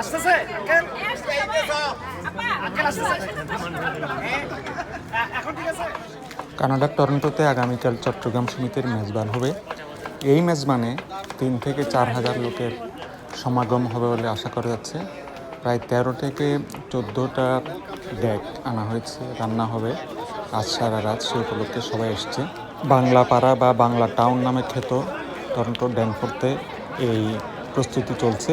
আসতেছে কানাডার টরন্টোতে আগামীকাল চট্টগ্রাম সমিতির মেজবান হবে। এই মেজবানে তিন থেকে চার হাজার লোকের সমাগম হবে বলে আশা করা যাচ্ছে। প্রায় তেরো থেকে চোদ্দোটা ডেক আনা হয়েছে, রান্না হবে। আজ সারা রাত সে উপলক্ষে সবাই এসছে। বাংলা পাড়া বা বাংলা টাউন নামে খেত টরন্টো ড্যানফোর্তে এই প্রস্তুতি চলছে।